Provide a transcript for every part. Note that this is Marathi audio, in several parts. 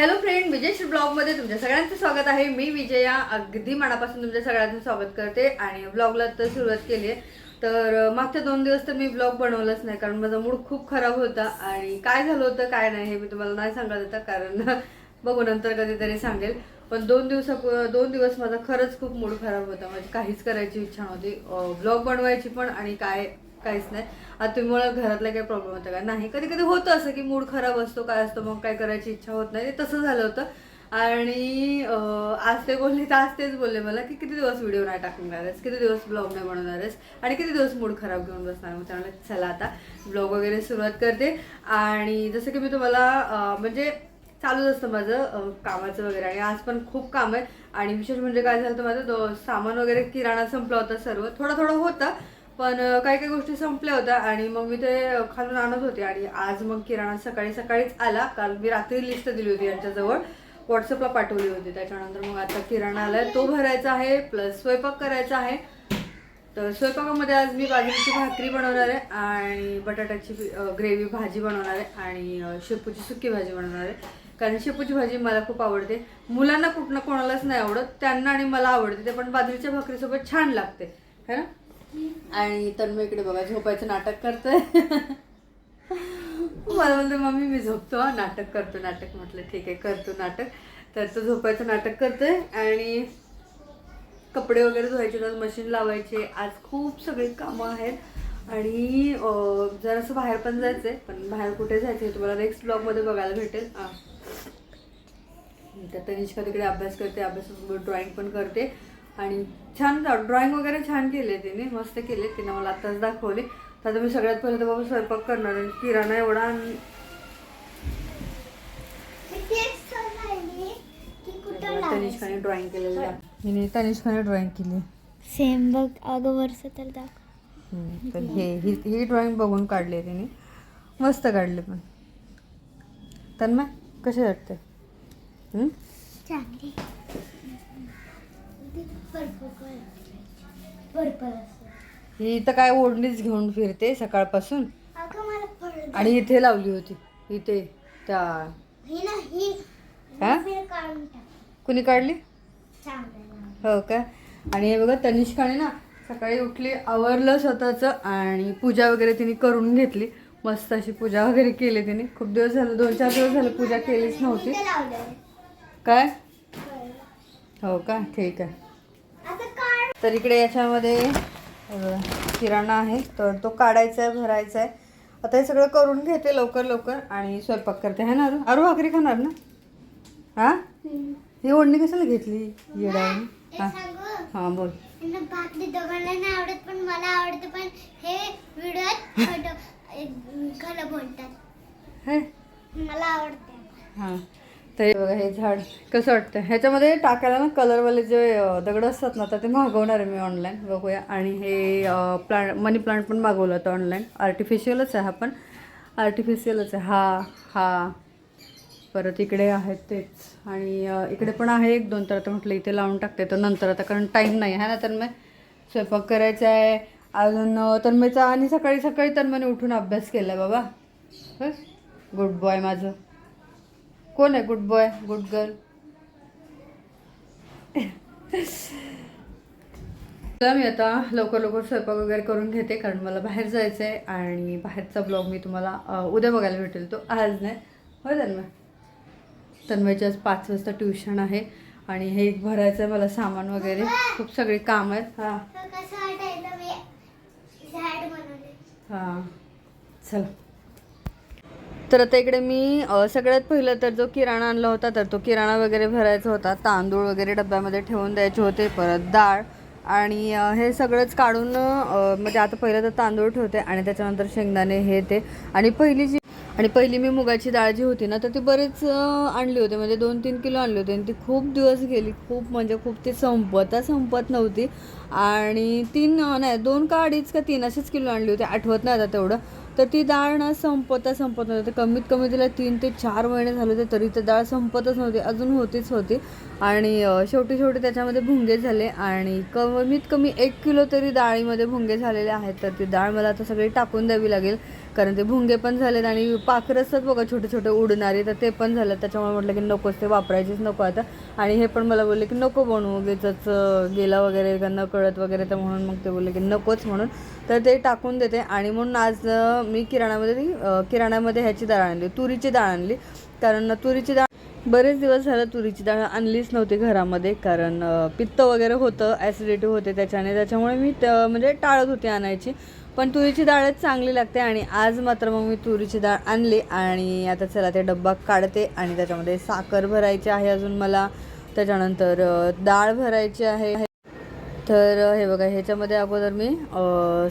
हॅलो फ्रेंड विजयश्री ब्लॉगमध्ये तुमच्या सगळ्यांचं स्वागत आहे. मी विजया अगदी मनापासून तुमच्या सगळ्यांचं स्वागत करते आणि ब्लॉगला तर सुरुवात केली आहे. तर मागच्या दोन दिवस तर मी ब्लॉग बनवलाच नाही कारण माझा मूड खूप खराब होता आणि काय झालं होतं काय नाही हे मी तुम्हाला नाही सांगत होतं कारण बघू नंतर कधीतरी सांगेल. पण दोन दिवसा दोन दिवस माझा खरंच खूप मूड खराब होता. म्हणजे काहीच करायची इच्छा नव्हती. ब्लॉग बनवायची पण आणि काय काहीच नाही. आता तुम्ही मला घरातला काही प्रॉब्लेम होता का? नाही. कधी कधी होतं असं की मूड खराब असतो काय असतो मग काय करायची इच्छा होत नाही. ते तसं झालं होतं. आणि आज ते बोलले तर आज तेच बोलले मला की किती दिवस व्हिडिओ नाही टाकणार आहेस? किती दिवस ब्लॉग नाही बनवणार आहेस? आणि किती दिवस मूड खराब घेऊन बसणार? मग त्यामुळे चला आता ब्लॉग वगैरे सुरुवात करते. आणि जसं की मी तुम्हाला म्हणजे चालूच असतं माझं कामाचं वगैरे. आणि आज पण खूप काम आहे. आणि विशेष म्हणजे काय झालं तर माझं सामान वगैरे किराणा संपला होता सर्व. थोडं थोडं होतं. पण काही काही गोष्टी संपल्या होत्या आणि मग मी ते खालून आणत होते आणि आज मग किराणा सकाळी सकाळीच आला. काल मी रात्री लिस्ट दिली होती यांच्याजवळ. व्हॉट्सअपला पाठवली होती. त्याच्यानंतर मग आता किराणा आलाय. तो भरायचा आहे प्लस स्वयंपाक करायचा आहे. तर स्वयंपाकामध्ये आज मी बाजरीची भाकरी बनवणार आहे आणि बटाट्याची ग्रेव्ही भाजी बनवणार आहे आणि शेपूची सुकी भाजी बनवणार आहे. कारण शेपूची भाजी मला खूप आवडते. मुलांना कुठनं कोणालाच नाही आवडत. त्यांना आणि मला आवडते. ते पण बाजरीच्या भाकरीसोबत छान लागते. है ना? आणि तर इकडे बघा झोपायचं नाटक करतोय. मला बोलते मम्मी मी झोपतो नाटक करतो नाटक. म्हटलं ठीक आहे करतो नाटक. तर तो झोपायचं नाटक करतोय आणि कपडे वगैरे धुवायचे आज मशीन लावायचे. आज खूप सगळी कामं आहेत. आणि जरासं बाहेर पण जायचं आहे पण बाहेर कुठे जायचं आहे तुम्हाला नेक्स्ट ब्लॉगमध्ये बघायला भेटेल. तर तनिष्का तिकडे अभ्यास करते अभ्यासासोबत ड्रॉइंग पण करते. आणि छान ड्रॉइंग वगैरे छान केले तिने मस्त केले तिने मला आत्ताच दाखवले. तर आता मी सगळ्यात पहिलं तर बाबा स्वयंपाक करणार आहे. किराणा एवढा आणि तनिष्काने ड्रॉइंग केलेलं आहे. हिने तनिष्काने ड्रॉइंग केली. सेम बघ अगं वर्ष तर दाखव. हम्म, तर हे ही ही ड्रॉइंग बघून काढली तिने. मस्त काढली पण. तन्मय कसे वाटते? चांगली. ही इथं काय ओढणीच घेऊन फिरते सकाळपासून. आणि इथे लावली होती. इथे त्या ही? ही हा? कुणी काढली? हो का? आणि हे बघा तनिष्काने ना सकाळी उठली आवरलं स्वतःचं आणि पूजा वगैरे तिने करून घेतली. मस्त अशी पूजा वगैरे केली तिने. खूप दिवस झाले दोन चार दिवस झाले पूजा केलीच नव्हती. काय? हो का? ठीक आहे. तर इकडे याच्यामध्ये किराणा आहे. तर तो काढायचा आहे भरायचा आहे. आता हे सगळं करून घेते लवकर लवकर. आणि स्वयंपाक करते. है ना अरू? अरू भाकरी खाणार ना? हा? ही ओढणी कशाला घेतली? येडावून एक हा. हां बोल. यांना भाकरी दोघांना नाही आवडत पण मला आवडते पण हे व्हिडिओत खोटं खरं बोलतात. हे? मला आवडते. हां. तर बघा हे झाड कसं वाटतं ह्याच्यामध्ये टाकायला ना कलरवाले जे दगड असतात ना तर ते मागवणार आहे मी ऑनलाईन बघूया. आणि हे प्लांट मनी प्लांट पण मागवलं होतं ऑनलाईन आर्टिफिशियलच आहे हा पण. आर्टिफिशियलच आहे. हा हा. परत इकडे आहेत तेच. आणि इकडे पण आहे एक दोन तर आता म्हटलं इथे लावून टाकते. तर नंतर आता कारण टाईम नाही. आहे ना तर मग स्वयंपाक करायचा आहे. अजून तन्मयचा आणि सकाळी सकाळी तन्मयने उठून अभ्यास केला बाबा. बस. गुड बॉय माझं. कोण आहे गुड बॉय गुड गर्ल चला मी आता लवकर लवकर स्वयंपाक वगैरे करून घेते कारण मला बाहेर जायचं आहे आणि बाहेरचा ब्लॉग मी तुम्हाला उद्या बघायला भेटेल तो आज नाही. होय तन्मय? तन्मयची आज पाच वाजता ट्युशन आहे आणि हे एक भरायचं आहे मला सामान वगैरे. खूप सगळी काम आहेत. हां. हां. चला. तर आता इकडे मी सगळ्यात पहिलं तर जो किराणा आणला होता तर तो किराणा वगैरे भरायचा होता. तांदूळ वगैरे डब्यामध्ये ठेवून द्यायचे होते परत डाळ. आणि हे सगळंच काढून म्हणजे आता पहिलं तर तांदूळ ठेवते आणि त्याच्यानंतर शेंगदाणे हे ते. आणि पहिली जी आणि पहिली मी मुगाची डाळ जी होती ना तर ती बरेच आणली होती. म्हणजे दोन तीन किलो आणली होती आणि ती खूप दिवस गेली. खूप म्हणजे खूप ती संपता संपत नव्हती. आणि तीन नाही दोन का अडीच का तीन असेच किलो आणली होती. आठवत नाही आता तेवढं. तर ती डाळ ना संपता संपत नव्हती. तर कमीत कमी तिला तीन ते चार महिने झाले होते तरी ती डाळ संपतच नव्हती. अजून होतीच होती. आणि शेवटी शेवटी त्याच्यामध्ये भुंगे झाले आणि कमीत कमी एक किलो तरी डाळीमध्ये भुंगे झालेले आहेत. तर ती डाळ मला आता सगळी टाकून द्यावी लागेल. कारण ते भुंगे पण झालेत आणि पाखरं असतात बघा छोटे छोटे उडणारे तर ते पण झालं त्याच्यामुळे म्हटलं की नकोच ते वापरायचीच नको आता. आणि हे पण मला बोलले की नको बनवू उगीच गेला वगैरे का न कळत वगैरे तर म्हणून मग ते बोलले की नकोच म्हणून. तर ते टाकून देते. आणि म्हणून आज मी किराणामध्ये किराणामध्ये ह्याची डाळ आणली तुरीची डाळ आणली. कारण तुरीची डाळ बरेच दिवस झालं तुरीची डाळ आणलीच नव्हती घरामध्ये. कारण पित्त वगैरे होतं ॲसिडिटी होते त्याच्याने. त्याच्यामुळे मी त- म्हणजे टाळत होते आणायची. पण तुरीची डाळच चांगली लागते आणि आज मात्र मग मी तुरीची डाळ आणली आणि आता चला ते डब्बा काढते आणि त्याच्यामध्ये साखर भरायची आहे अजून मला. त्याच्यानंतर डाळ भरायची आहे. तर हे बघा ह्याच्यामध्ये अगोदर मी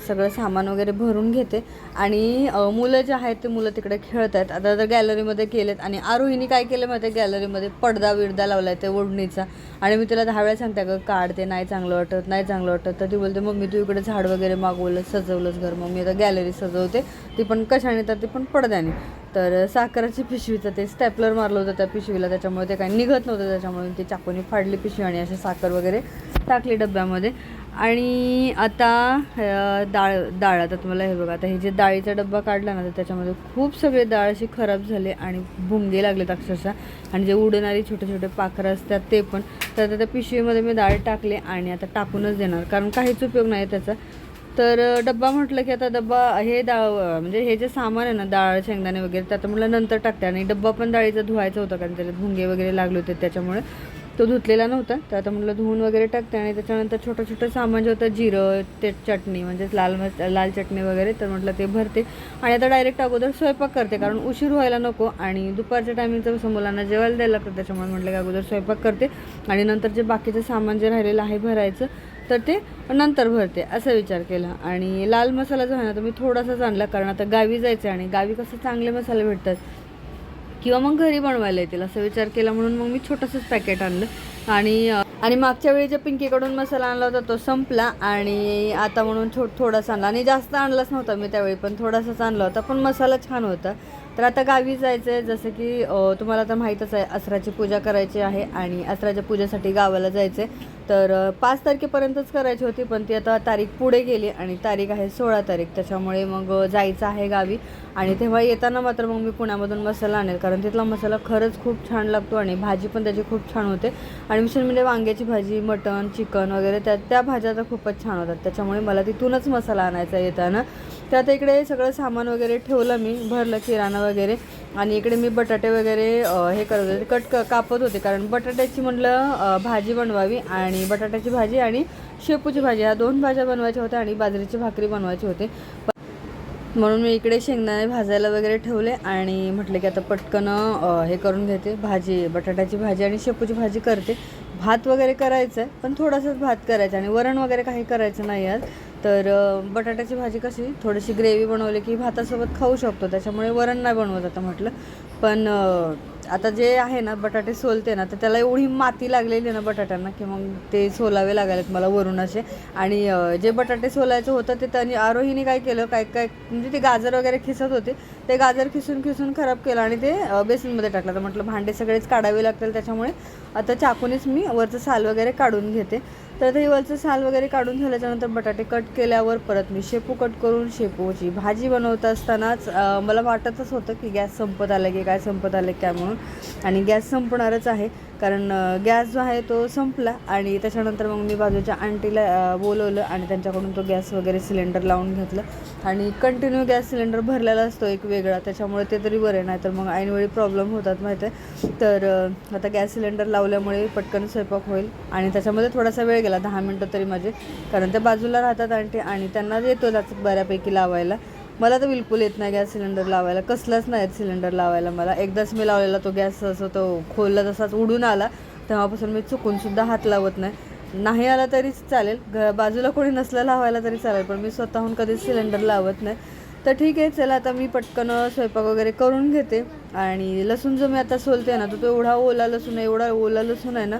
सगळं सामान वगैरे भरून घेते. आणि मुलं जे आहेत ते मुलं तिकडे खेळत आहेत आता तर गॅलरीमध्ये केलेत आणि आरोहीने काय केलं माहिती आहे? गॅलरीमध्ये पडदा विडदा लावला आहे ते ओढणीचा. आणि मी तिला दहा वेळा सांगते अगं काढ ते नाही चांगलं वाटत नाही चांगलं वाटत. तर ती बोलते मग मी तू इकडे झाड वगैरे मागवलं सजवलंच घर. मग मी आता गॅलरी सजवते. ती पण कशाने तर ती पण पडद्याने. तर साखराची पिशवीचं ते स्टॅपलर मारलं होतं त्या पिशवीला त्याच्यामुळे ते काही निघत नव्हतं त्याच्यामुळे ती चाकूने फाडली पिशवी आणि अशी साखर वगैरे टाकली डब्यामध्ये. आणि आता डाळ डाळ आता तुम्हाला हे बघा आता हे जे डाळीचा डब्बा काढला ना तर त्याच्यामध्ये खूप सगळे डाळ अशी खराब झाले आणि भुंगे लागलेत अक्षरशः. आणि जे उडणारी छोटे छोटे पाखरं असतात ते पण. तर आता त्या पिशवीमध्ये मी डाळ टाकले आणि आता टाकूनच देणार कारण काहीच उपयोग नाही त्याचा. तर डब्बा म्हटलं की आता डब्बा हे डाळ म्हणजे हे जे सामान आहे ना डाळ शेंगदाणे वगैरे ते आता म्हटलं नंतर टाकते. आणि डब्बा पण डाळीचा धुवायचा होता कारण त्याच्यात भुंगे वगैरे लागले होते त्याच्यामुळे. तो धुतलेला नव्हता. तर आता म्हटलं धुवून वगैरे टाकते आणि त्याच्यानंतर छोटं छोटं सामान जे होतं जिरं ते चटणी म्हणजेच लाल मस लाल चटणी वगैरे तर म्हटलं ते भरते. आणि आता डायरेक्ट अगोदर स्वयंपाक करते कारण उशीर व्हायला नको आणि दुपारच्या टायमिंगचं कसं मुलांना जेवायला द्यायला लागतं त्याच्यामुळे म्हटलं की अगोदर स्वयंपाक करते. आणि नंतर जे बाकीचं सामान जे राहिलेलं आहे भरायचं तर ते नंतर भरते असा विचार केला. आणि लाल मसाला जो आहे ना तो मी थोडासाच आणला कारण आता गावी जायचं आहे आणि गावी कसं चांगले मसाले भेटतात किंवा मग घरी बनवायला येतील असा विचार केला म्हणून मग मी छोटंसंच पॅकेट आणलं. आणि आणि मागच्या वेळी ज्या पिंकीकडून मसाला आणला होता तो संपला. आणि आता म्हणून छो थोडासा आणला. आणि जास्त आणलाच नव्हता मी त्यावेळी पण थोडासाच आणला होता. पण मसाला छान होता. तर आता गावी जायचं आहे जसं की तुम्हाला तर माहीतच आहे असराची पूजा करायची आहे आणि असराच्या पूजेसाठी गावाला जायचं आहे तर पाच तारखेपर्यंतच करायची होती पण ती आता तारीख पुढे गेली आणि तारीख आहे सोळा तारीख. त्याच्यामुळे मग जायचं आहे गावी. आणि तेव्हा येताना मात्र मग मी पुण्यामधून मसाला आणेल कारण तिथला मसाला खरंच खूप छान लागतो आणि भाजी पण त्याची खूप छान होते. आणि विशेष म्हणजे वांग्याची भाजी मटण चिकन वगैरे त्या त्या भाज्या तर खूपच छान होतात. त्याच्यामुळे मला तिथूनच मसाला आणायचा येताना. तर आता इकडे सगळं सामान वगैरे ठेवलं मी भरलं किराणा वगैरे. आणि इकडे मी बटाटे वगैरे हे करत होते. कट क- कापत होते कारण बटाट्याची म्हटलं भाजी बनवावी आणि बटाट्याची भाजी आणि शेपूची भाजी. ह्या दोन भाज्या बनवायच्या होत्या आणि बाजरीची भाकरी बनवायची होते. म्हणून मी इकडे शेंगदाणे भाजायला वगैरे ठेवले आणि म्हटलं की आता पटकन हे करून घेते. भाजी बटाट्याची भाजी आणि शेपूची भाजी करते. भात वगैरे करायचं आहे पण थोडासाच भात करायचं आणि वरण वगैरे काही करायचं नाही आज. तर बटाट्याची भाजी कशी थोडीशी ग्रेव्ही बनवली की भातासोबत खाऊ शकतो त्याच्यामुळे वरण नाही बनवत आता म्हटलं. पण आता जे आहे ना बटाटे सोलते ना तर त्याला एवढी माती लागलेली ना बटाट्यांना की मग ते सोलावे लागायलेत मला वरून असे. आणि जे बटाटे सोलायचं होतं ते त्यांनी आरोहीने काय केलं काय काय म्हणजे ते गाजर वगैरे खिसत होते ते गाजर खिसून खिसून खराब केलं आणि ते बेसनमध्ये बेसिनमध्ये टाकलं. तर म्हटलं भांडे सगळेच काढावे लागतील त्याच्यामुळे आता चाकूनेच मी वरचं साल वगैरे काढून घेते. तर ते वरचं साल वगैरे काढून झाल्याच्यानंतर बटाटे कट केल्यावर परत मी शेपू कट करून शेपूची भाजी बनवत असतानाच मला वाटतच होतं की गॅस संपत आलं की काय संपत आलं काय म्हणून. आणि गॅस संपणारच आहे. कारण गॅस जो आहे तो संपला आणि त्याच्यानंतर मग मी बाजूच्या आंटीला बोलवलं आणि त्यांच्याकडून तो गॅस वगैरे सिलेंडर लावून घेतलं. आणि कंटिन्यू गॅस सिलेंडर भरलेला असतो एक वेगळा त्याच्यामुळे ते तरी बरे नाही तर मग ऐनवेळी प्रॉब्लेम होतात माहीत आहे. तर आता गॅस सिलेंडर लावल्यामुळे पटकन स्वयंपाक होईल आणि त्याच्यामध्ये थोडासा वेळ गेला दहा मिनटं तरी माझे कारण त्या बाजूला राहतात आंटी आणि त्यांना येतो त्याचं बऱ्यापैकी लावायला. मला तर बिलकुल येत नाही गॅस सिलेंडर लावायला. कसलाच नाही येत सिलेंडर लावायला मला. एकदाच मी लावलेला तो गॅस असं तो खोलला तसाच उडून आला. तेव्हापासून मी चुकूनसुद्धा हात लावत नाही. नाही आला तरीच चालेल. घ बाजूला कोणी नसलं लावायला तरी चालेल पण मी स्वतःहून कधीच सिलेंडर लावत नाही. तर ठीक आहे चला आता मी पटकन स्वयंपाक वगैरे करून घेते. आणि लसूण जो मी आता सोलते ना तो तो एवढा ओला लसूण आहे एवढा ओला लसूण आहे ना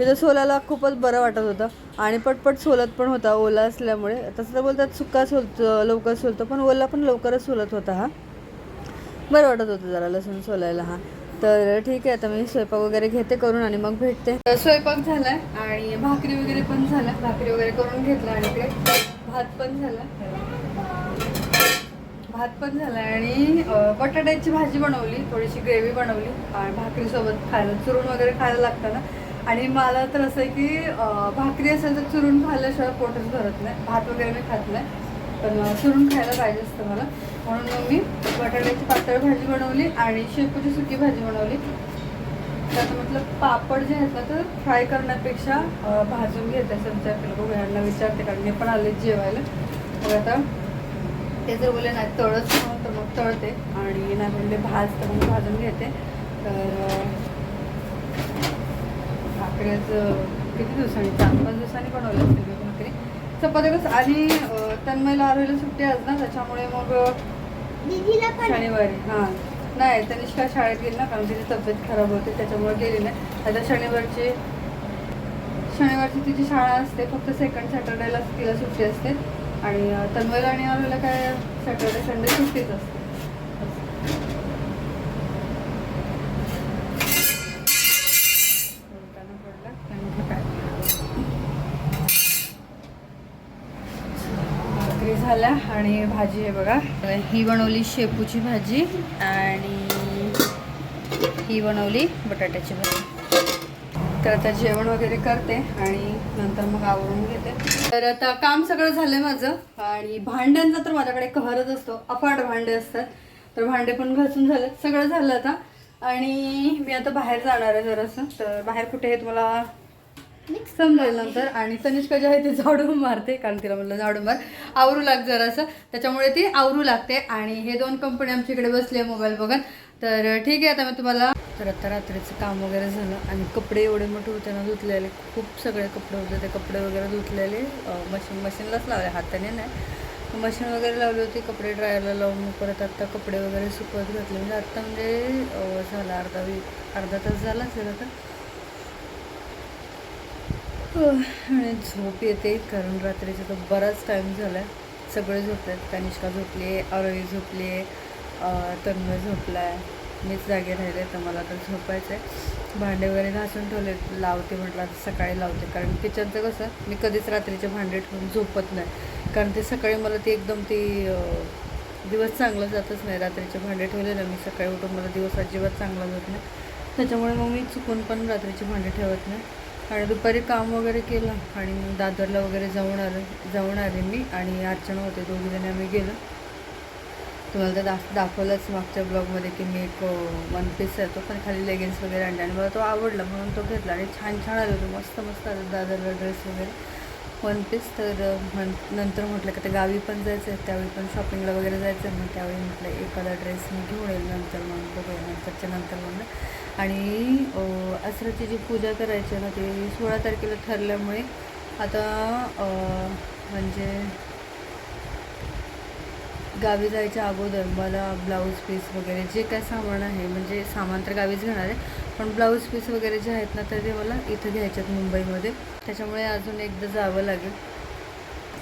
तिथं सोलायला खूपच बरं वाटत होतं. आणि पटपट सोलत पण होता ओला असल्यामुळे. तसं तर बोलतात सुका सोलतो लवकर सोलतो पण ओला पण लवकरच सोलत होता हा. बरं वाटत होतं जरा लसूण सोलायला हा. तर ठीक आहे आता मी स्वयंपाक वगैरे घेते करून आणि मग भेटते. स्वयंपाक झालाय आणि भाकरी वगैरे पण झाला भाकरी वगैरे करून घेतला आणि ते भात पण झाला. भात पण झाला आणि बटाट्याची भाजी बनवली थोडीशी ग्रेव्ही बनवली. आणि भाकरीसोबत खायला चुरून वगैरे खायला लागतं ना. आणि मला तर असं आहे की भाकरी असेल तर चुरून खाल्ल्याशिवाय पोटच भरत नाही. भात वगैरे मी खात नाही. पण चुरून खायला पाहिजे असतं मला. म्हणून मग मी बटाट्याची पातळ भाजी बनवली आणि शेपूची सुकी भाजी बनवली. त्यात म्हटलं पापड जे आहेत ना तर फ्राय करण्यापेक्षा भाजून घेते. असं विचार केला बघू यांना विचारते कारण मी पण आले जेवायला. मग आता ते जर बोलले नाही तळच म्हणून तर मग तळते. आणि नाही म्हणले भाज. तर मग भाजून घेते. तर अं, भाकऱ्याच किती दिवसांनी? चार पाच दिवसांनी बनवलं असतील मी भाकरी चपात्या कसं आणि तन्मयला आरोहीला सुट्टी आज ना त्याच्यामुळे मग शनिवारी हां. नाही तनिष्का शाळेत गेली ना कारण तिची तब्येत खराब होती त्याच्यामुळे गेली नाही. आता शनिवारची शनिवारची तिची शाळा असते फक्त सेकंड सॅटर्डेला तिला सुट्टी असते. आणि तन्मयला आणि आरोहीला काय सॅटर्डे संडे सुट्टीच असते बोलताना पडलं, त्यामुळे काय. भाकरी झाल्या आणि भाजी आहे बघा. ही बनवली शेपूची भाजी आणि ही बनवली बटाट्याची भाजी. तर आता जेवण वगैरे करते आणि नंतर मग आवरून घेते. तर आता काम सगळं झालंय माझं आणि भांड्यांचा तर माझ्याकडे कहरच असतो. अफाट भांडे असतात. तर भांडे पण घासून झाले. सगळं झालं आता. आणि मी आता बाहेर जाणार आहे जरासं. तर बाहेर कुठे आहे तुम्हाला समजेल नंतर. आणि तनिष्का जी आहे ती झाडू मारते कारण तिला म्हटलं झाडू मार. आवरू लाग जरासं. त्याच्यामुळे ती आवरू लागते. आणि हे दोन कंपनी आमच्या इकडे बसली आहे मोबाईल बघत तर ठीक आहे आता मी तुम्हाला तर आता रात्रीचं काम वगैरे झालं. आणि कपडे एवढे मोठे होते ना धुतलेले. खूप सगळे कपडे होते. ते कपडे वगैरे धुतलेले. मशीन मशीनलाच लावले. हाताने नाही. मशीन वगैरे लावली होती. कपडे ड्रायरला लावून परत आत्ता कपडे वगैरे सुकवत घातले. म्हणजे आत्ता म्हणजे झाला अर्धा वी अर्धा तास झाला असेल आता. आणि झोप येते. कारण रात्रीचा तर बराच टाईम झाला आहे सगळे झोपले आहेत कनिष्का झोपली आहे अरवी झोपली आहे तन्मय झोपला आहे मीच जागे राहिले तर मला तर झोपायचं आहे भांडे वगैरे घासून ठेवले लावते म्हटलं आता सकाळी लावते. कारण किचनचं कसं मी कधीच रात्रीचे भांडे ठेवून झोपत नाही. कारण ते सकाळी मला ती एकदम ती दिवस चांगला जातच नाही. रात्रीचे भांडे ठेवले ना मी सकाळी उठून मला दिवस अजिबात चांगला जात नाही. त्याच्यामुळे मग मी चुकून पण रात्रीचे भांडे ठेवत नाही. आणि दुपारी काम वगैरे केलं आणि मग दादरला वगैरे जाऊन आलं जाऊन आले मी आणि अर्चना होते दोघीजणी आम्ही गेलो. तुम्हाला तर दाख दाखवलंच मागच्या ब्लॉगमध्ये की मी एक वन पीस आहे तो पण खाली लेगिन्स वगैरे आणले आणि मला तो आवडला म्हणून तो घेतला आणि छान छान आलो तो मस्त मस्त आलो दादरला ड्रेस वगैरे. वन पीस तर म्हण नंतर म्हटलं की ते गावी पण जायचं आहे त्यावेळी पण शॉपिंगला वगैरे जायचं आहे मग त्यावेळी म्हटलं एखादा ड्रेस मी घेऊन येईल नंतर मग बघूया नंतरच्या नंतर म्हणलं आणि असराची जी पूजा करायची आहे ना ती सोळा तारखेला ठरल्यामुळे आता म्हणजे गावी जायच्या अगोदर मला ब्लाऊज पीस वगैरे जे काय सामान आहे म्हणजे सामान तर गावीच घेणार आहे पण ब्लाऊज पीस वगैरे जे आहेत ना तर ते मला इथं घ्यायचे आहेत मुंबईमध्ये. त्याच्यामुळे अजून एकदा जावं लागेल.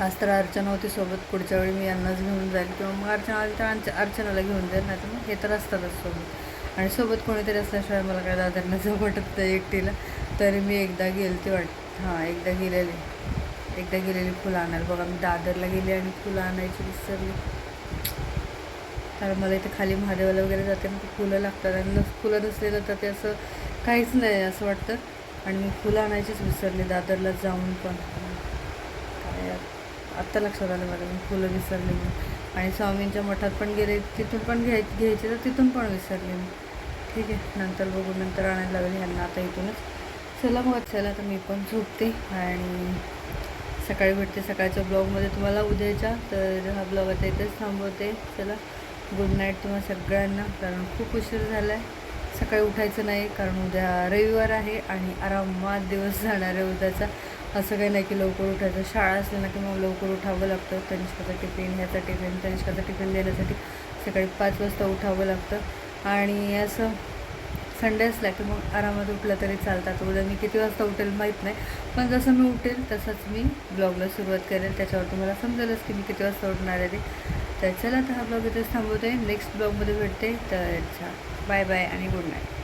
आज तर अर्चना होती सोबत पुढच्या वेळी मी यांनाच घेऊन जाईल किंवा मग अर्चना आली तर अर्चनाला घेऊन जाईल नाही तर मग हे तर असतातच सोबत. आणि सोबत कोणीतरी असल्याशिवाय मला काय दादरना जाऊ वाटत नाही एकटीला. तरी मी एकदा गेलती वाट हां एकदा गेलेली. एकदा गेलेली फुलं आणायला. बघा मी दादरला गेली आणि फुलं आणायची विसरली. कारण मला इथे खाली महादेवाला वगैरे जाते मग फुलं लागतात. आणि नस फुलं नसले तर ते असं काहीच नाही असं वाटतं. आणि मी फुलं आणायचीच विसरले दादरला जाऊन पण. काय आत्ता लक्षात आलं मला मी फुलं विसरले मी आणि स्वामींच्या मठात पण गेले तिथून पण घ्याय घ्यायचे तर तिथून पण विसरले मी. ठीक आहे नंतर बघू नंतर आणायला लागेल ह्यांना आता इथूनच. चला मग चला तर मी पण झोपते. आणि सकाळी भेटते सकाळच्या ब्लॉगमध्ये तुम्हाला उद्याच्या. तर हा ब्लॉग आता इथेच थांबवते. चला. गुड नाईट तुम्हाला सगळ्यांना. कारण खूप उशीर झाला आहे सकाळी उठायचं नाही कारण उद्या रविवार आहे आणि आरामात दिवस जाणार आहे उद्याचा. असं काही नाही की लवकर उठायचं. शाळा असली ना की मग लवकर उठावं लागतं. तनिष्काचा टिफिन ह्याचा टिफिन तनिष्काचा टिफिन देण्यासाठी सकाळी पाच वाजता उठावं लागतं. आणि असं संडे असला की मग आरामात उठलं तरी चालतात. उद्या मी किती वाजता उठेल माहीत नाही. पण जसं मी उठेल तसंच मी ब्लॉगला सुरुवात करेल. त्याच्यावर तुम्हाला समजेलच की मी किती वाजता उठणार आहे ते. तर चला तर हा ब्लॉग इथेच थांबवते. नेक्स्ट ब्लॉगमध्ये भेटते. तर अच्छा बाय बाय आणि गुड नाईट